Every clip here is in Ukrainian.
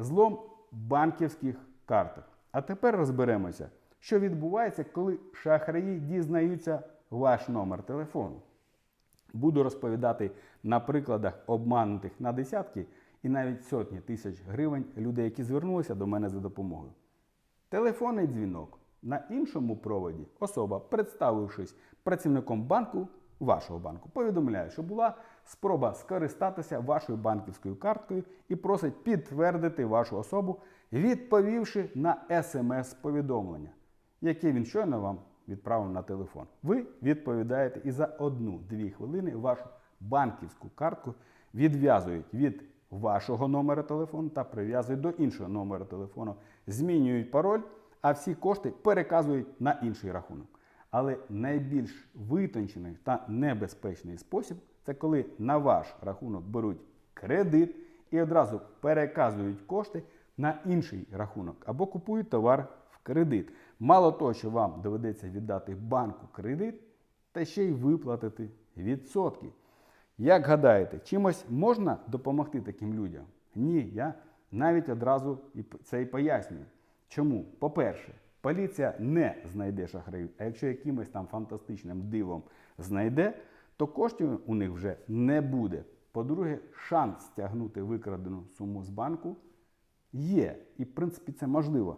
Злом банківських карток. А тепер розберемося, що відбувається, коли шахраї дізнаються ваш номер телефону. Буду розповідати на прикладах обманутих на десятки і навіть сотні тисяч гривень людей, які звернулися до мене за допомогою. Телефонний дзвінок. На іншому проводі особа, представившись працівником банку, вашого банку, повідомляє, що була спроба скористатися вашою банківською карткою і просить підтвердити вашу особу, відповівши на смс-повідомлення, яке він щойно вам відправив на телефон. Ви відповідаєте і за одну-дві хвилини вашу банківську картку відв'язують від вашого номера телефону та прив'язують до іншого номера телефону, змінюють пароль, а всі кошти переказують на інший рахунок. Але найбільш витончений та небезпечний спосіб це коли на ваш рахунок беруть кредит і одразу переказують кошти на інший рахунок або купують товар в кредит. Мало того, що вам доведеться віддати банку кредит, та ще й виплатити відсотки. Як гадаєте, чимось можна допомогти таким людям? Ні, я навіть одразу це і пояснюю. Чому? По-перше, поліція не знайде шахраїв, а якщо якимось там фантастичним дивом знайде, то коштів у них вже не буде. По-друге, шанс стягнути викрадену суму з банку є. І, в принципі, це можливо.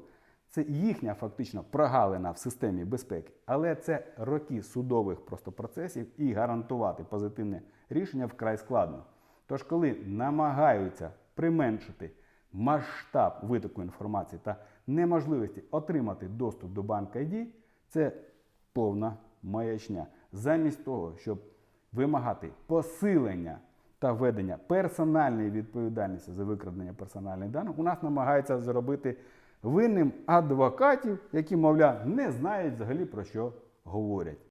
Це їхня фактично прогалина в системі безпеки, але це роки судових просто процесів і гарантувати позитивне рішення вкрай складно. Тож, коли намагаються применшити масштаб витоку інформації та неможливості отримати доступ до банк ID, це повна маячня. Замість того, щоб вимагати посилення та введення персональної відповідальності за викрадення персональних даних, у нас намагаються зробити винним адвокатів, які, мовляв, не знають взагалі про що говорять.